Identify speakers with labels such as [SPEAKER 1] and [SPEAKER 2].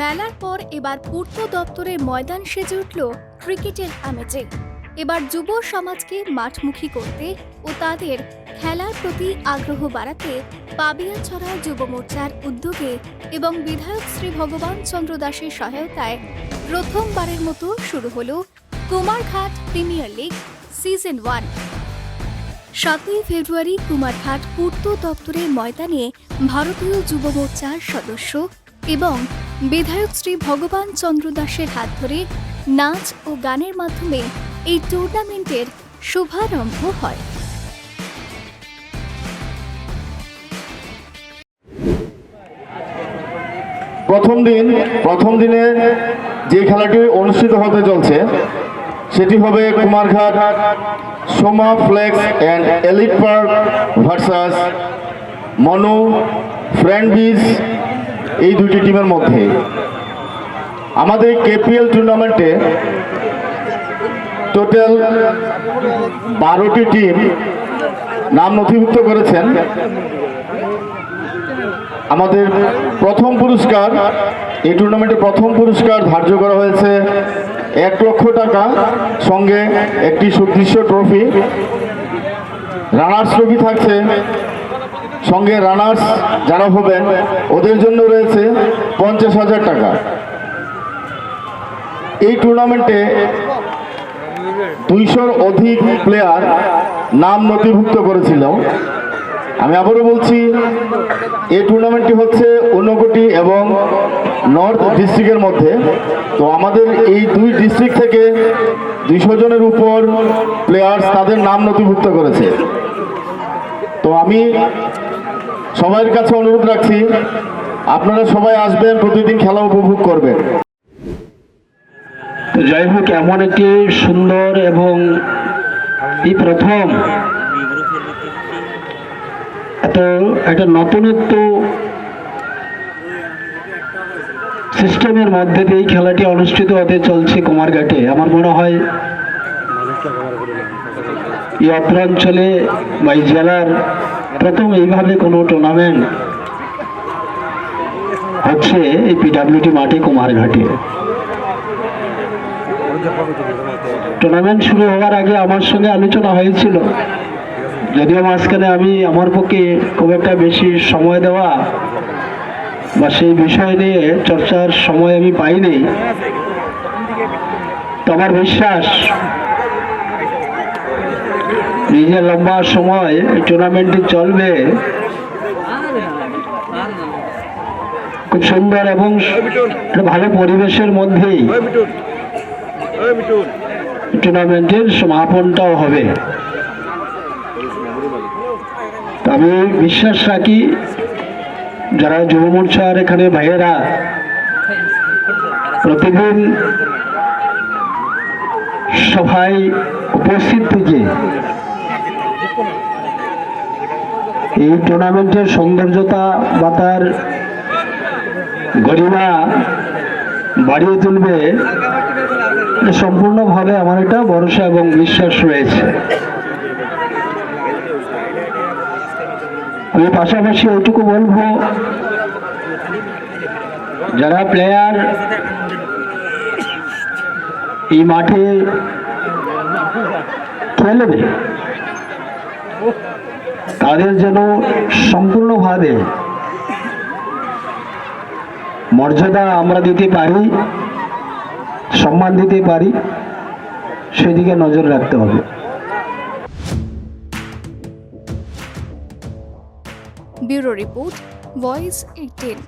[SPEAKER 1] মেলার পর এবার পূর্ত দপ্তরের ময়দান সেজে উঠল ক্রিকেটের আমেজে। এবার যুব সমাজকে মাঠমুখী করতে ও তাদের খেলার প্রতি আগ্রহ বাড়াতে পাবিয়াছড়া যুব মোর্চার উদ্যোগে এবং বিধায়ক শ্রী ভগবান চন্দ্র দাসের সহায়তায় প্রথমবারের মতো শুরু হলো Kumarghat premier league season one. সাতই ফেব্রুয়ারি কুমারঘাট পূর্ত দপ্তরের ময়দানে ভারতীয় যুব মোর্চার সদস্য এবং বিধায়ক শ্রী ভগবান চন্দ্র দাসের হাত ধরে নাচ ও গানের মাধ্যমে এই টুর্নামেন্টের শুভারম্ভ হয়।
[SPEAKER 2] প্রথম দিন, প্রথম দিনে যে খেলাটি অনুষ্ঠিত হতে চলছে, সেটি হবে Kumarghat Soma flex and elite park versus Manu friend beach এই দুটি টিমের মধ্যে। আমাদের কেপিএল টুর্নামেন্টে টোটাল বারোটি টিম নাম নথিভুক্ত করেছেন। আমাদের প্রথম পুরস্কার, এই টুর্নামেন্টে প্রথম পুরস্কার ধার্য করা হয়েছে এক লক্ষ টাকা সঙ্গে একটি সুদৃশ্য ট্রফি রানার্স ট্রফি থাকছে সঙ্গে রানার্স যারা হবেন, ওদের জন্য রয়েছে পঞ্চাশ হাজার টাকা। এই টুর্নামেন্টে দুইশোর অধিক প্লেয়ার নাম নথিভুক্ত করেছিল আমি আবারও বলছি, এই টুর্নামেন্টটি হচ্ছে ঊনকোটি এবং নর্থ ডিস্ট্রিক্টের মধ্যে। তো আমাদের এই দুই ডিস্ট্রিক্ট থেকে দুইশো জনের উপর প্লেয়ার্স তাদের নাম নথিভুক্ত করেছে। তো আমি সবার কাছে অনুরোধ রাখছি, আপনারা সবাই আসবেন, প্রতিদিন খেলা উপভোগ করবেন।
[SPEAKER 3] যাই হোক, এমন একটি সুন্দর এবং এই প্রথম এত একটা নতুনত্ব সিস্টেমের মধ্যে দিয়ে এই খেলাটি অনুষ্ঠিত হতে চলছে কুমারঘাটে। আমার মনে হয় এই অত্র অঞ্চলে বা এই জেলার প্রথম এইভাবে কোনো টুর্নামেন্ট হচ্ছে এই পিডাব্লিউটি মাঠে কুমারঘাটে। টুর্নামেন্ট শুরু হওয়ার আগে আমার সঙ্গে আলোচনা হয়েছিল। যদিও মাঝখানে আমি আমার পক্ষে খুব একটা বেশি সময় দেওয়া বা সেই বিষয় নিয়ে চর্চার সময় আমি পাইনি। তো আমার বিশ্বাস নিজের লম্বা সময় এই টুর্নামেন্টটি চলবে। খুব সুন্দর এবং ভালো পরিবেশের মধ্যেই টুর্নামেন্টের সমাপনটাও হবে। আমি বিশ্বাস রাখি, যারা যুব মোর্চার এখানে ভাইয়েরা প্রতিদিন সভায় উপস্থিত থেকে এই টুর্নামেন্টের সৌন্দর্যতা বা তার গরিমা বাড়িয়ে তুলবে এটা সম্পূর্ণভাবে আমার একটা ভরসা এবং বিশ্বাস রয়েছে। আমি পাশাপাশি ওইটুকু বলব, যারা প্লেয়ার এই মাঠে খেলবে তাদের যেন সম্পূর্ণভাবে মর্যাদা আমরা দিতে পারি, সম্মান দিতে পারি, সেদিকে নজর রাখতে হবে।
[SPEAKER 1] Bureau report, voice eighteen.